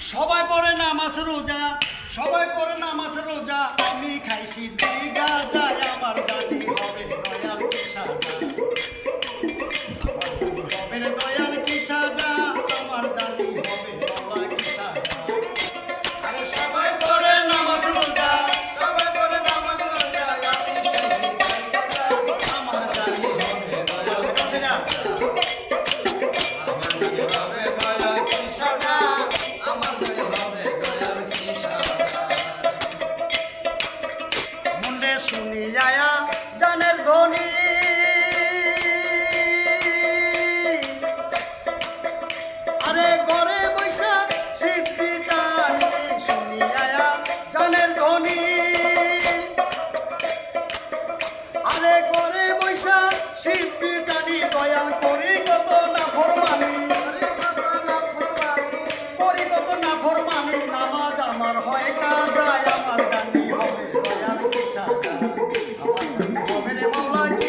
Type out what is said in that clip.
সবাই পড়ে নামাজ রোজা, সবাই পড়ে নামাজ রোজা। আমি খাইছি দিগা যায়, আমার জানি হবে দয়াল কি সাজা হবে দয়াল কি সাজা আমার জানি হবে সাজা সবাই আমার হবে কি সাজা মুন্ডে শুনি আয়া জানের ধ্বনি। আরে ঘরে বৈশা সিদ্ধি টানি শুনি আয়া জানের ধ্বনি। আরে ঘরে বৈশা টানি দয়াল করি